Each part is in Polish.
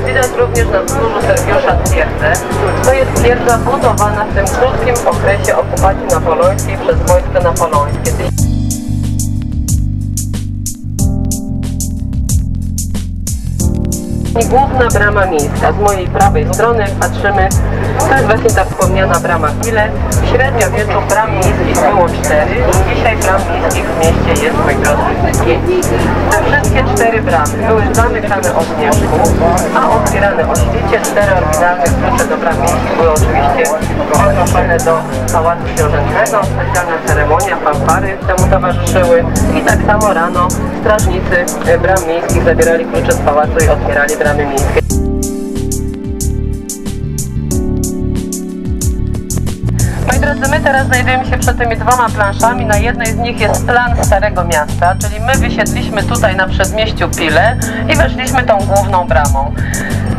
widać również na wzgórzu Sergiusza twierdzę. To jest twierdza budowana w tym krótkim okresie okupacji napoleońskiej przez wojska napoleońskie. I główna brama miejska. Z mojej prawej strony, patrzymy, to jest właśnie ta wspomniana brama Kile. W średniowieczu bram miejskich było cztery. Dzisiaj bram miejskich w mieście jest. Wszystkie cztery bramy były zamykane o zmierzchu, a otwierane o świcie. Cztery oryginalne klucze do bram miejskich były oczywiście odnoszone do Pałacu Książęcego. Specjalna ceremonia, fanfary temu towarzyszyły. I tak samo rano strażnicy bram miejskich zabierali klucze z pałacu i otwierali bramy miejskie. Moi drodzy, my teraz znajdujemy się przed tymi dwoma planszami. Na jednej z nich jest plan Starego Miasta, czyli my wysiedliśmy tutaj na przedmieściu Pile i weszliśmy tą główną bramą.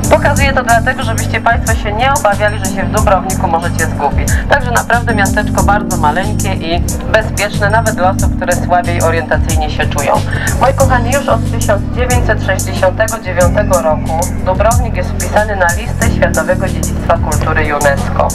Pokazuję to dlatego, żebyście Państwo się nie obawiali, że się w Dubrowniku możecie zgubić. Także naprawdę miasteczko bardzo maleńkie i bezpieczne, nawet dla osób, które słabiej orientacyjnie się czują. Moi kochani, już od 1969 roku Dubrownik jest wpisany na listę Światowego Dziedzictwa Kultury UNESCO.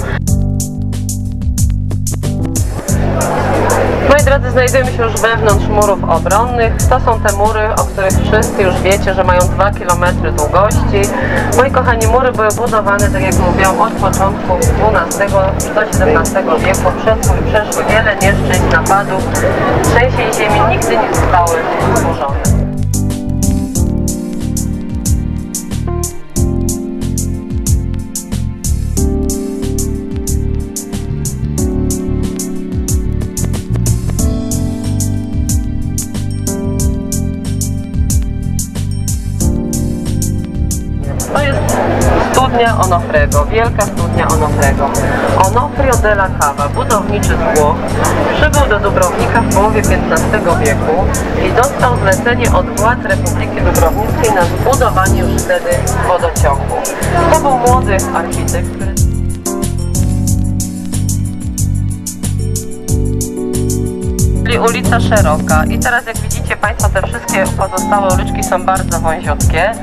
Moi drodzy, znajdujemy się już wewnątrz murów obronnych. To są te mury, o których wszyscy już wiecie, że mają 2 km długości. Moi kochani, mury były budowane, tak jak mówiłam, od początku XII do XVII wieku. Przeszły, przeszły wiele nieszczęść, napadów, trzęsień ziemi, nigdy nie zostały zburzone. Studnia Onofrego, wielka studnia Onofrego. Onofrio della Cava, budowniczy z Włoch, przybył do Dubrownika w połowie XV wieku i dostał zlecenie od władz Republiki Dubrownickiej na zbudowanie już wtedy wodociągu. To był młody architekt, który Czyli ulica szeroka i teraz jak widzicie Państwo te wszystkie pozostałe uliczki są bardzo wąziutkie.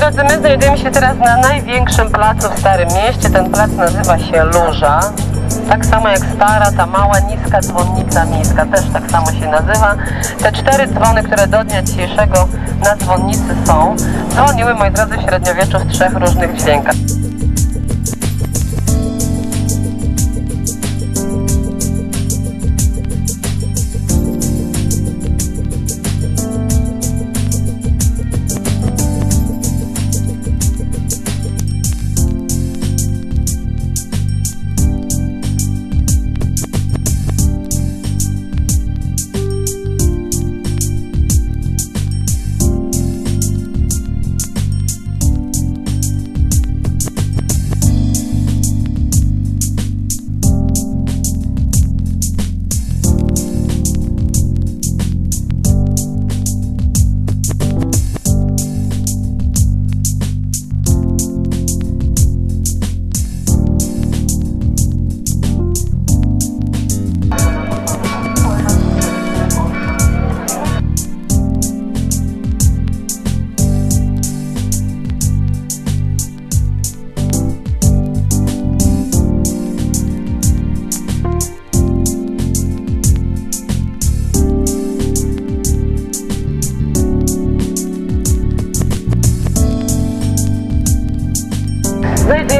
Drodzy, my znajdujemy się teraz na największym placu w Starym Mieście. Ten plac nazywa się Luża. Tak samo jak stara, ta mała, niska dzwonnica miejska też tak samo się nazywa. Te cztery dzwony, które do dnia dzisiejszego na dzwonnicy są, dzwoniły, moi drodzy, średniowieczu w trzech różnych dźwiękach.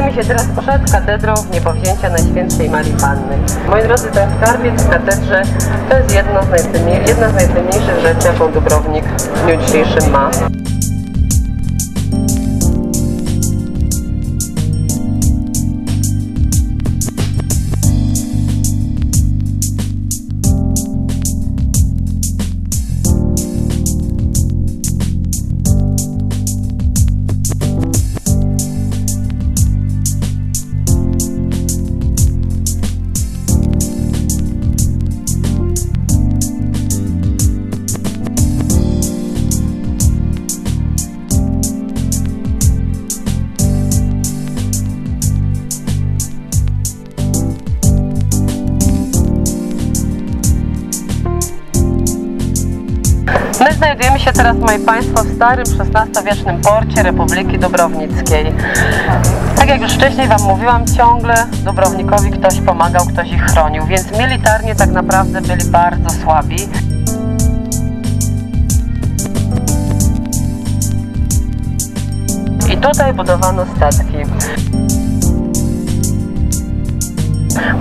Znajdujemy się teraz przed katedrą niepowzięcia Najświętszej Marii Panny. Moi drodzy, ten skarbiec w katedrze to jest jedno z jedna z najcenniejszych rzeczy, jaką Dubrownik w dniu dzisiejszym ma. My znajdujemy się teraz, moi Państwo, w starym XVI-wiecznym porcie Republiki Dubrownickiej. Tak jak już wcześniej Wam mówiłam, ciągle Dubrownikowi ktoś pomagał, ktoś ich chronił, więc militarnie tak naprawdę byli bardzo słabi. I tutaj budowano statki.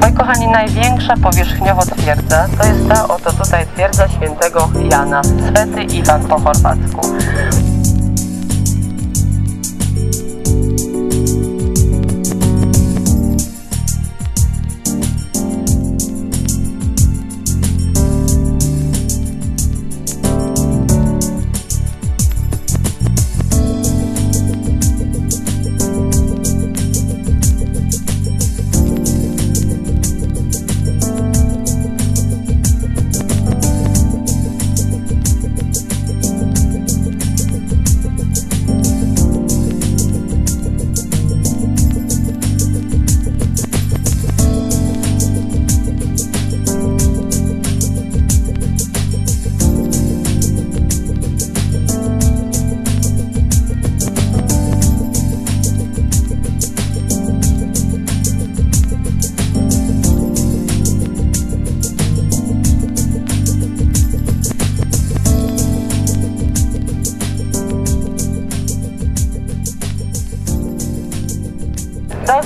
Moi kochani, największa powierzchniowo twierdza to jest ta oto tutaj twierdza świętego Jana, Swety Iwan po chorwacku.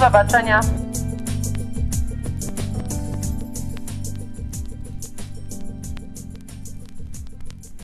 Zobaczenia